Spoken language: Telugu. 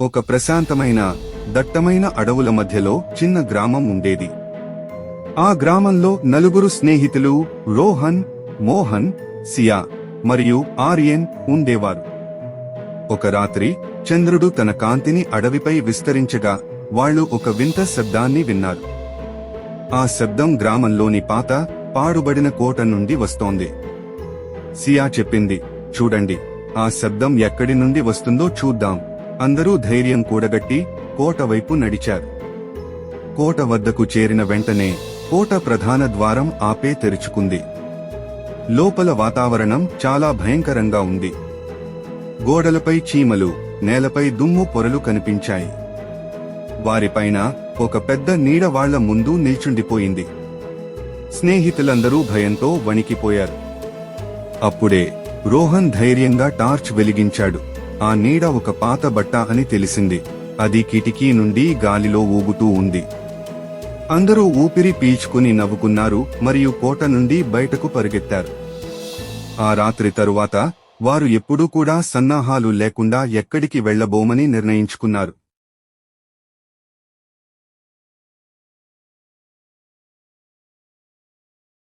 ఒక ప్రశాంతమైన దట్టమైన అడవుల మధ్యలో చిన్న గ్రామం ఉండేది. ఆ గ్రామంలో నలుగురు స్నేహితులు రోహన్ మోహన్ సియా మరియు ఆర్యన్ ఉండేవారు. ఒక రాత్రి చంద్రుడు తన కాంతిని అడవిపై విస్తరించగా వాళ్ళు ఒక వింత శబ్దాన్ని విన్నారు. ఆ శబ్దం గ్రామంలోని పాత పాడుబడిన కోట నుండి వస్తోంది. సియా చెప్పింది చూడండి ఆ శబ్దం ఎక్కడి నుండి వస్తుందో చూద్దాం. అందరూ ధైర్యం కూడగట్టి కోట వైపు నడిచారు. కోట వద్దకు చేరిన వెంటనే కోట ప్రధాన ద్వారం ఆపే తెరుచుకుంది. లోపల వాతావరణం చాలా భయంకరంగా ఉంది. గోడలపై చీమలు నేలపై దుమ్ము పొరలు కనిపించాయి. వారిపైన ఒక పెద్ద నీడ వాళ్ళ ముందు నిల్చుండిపోయింది. స్నేహితులందరూ భయంతో వణికిపోయారు. అప్పుడే రోహన్ ధైర్యంగా టార్చ్ వెలిగించాడు. ఆ నీడ ఒక పాత బట్ట అని తెలిసింది. అది కిటికీ నుండి గాలిలో ఊగుతూ ఉంది. అందరూ ఊపిరి పీల్చుకుని నవ్వుకున్నారు మరియు కోట నుండి బయటకు పరిగెత్తారు. ఆ రాత్రి తరువాత వారు ఎప్పుడూ కూడా సన్నాహాలు లేకుండా ఎక్కడికి వెళ్ళబోమని నిర్ణయించుకున్నారు.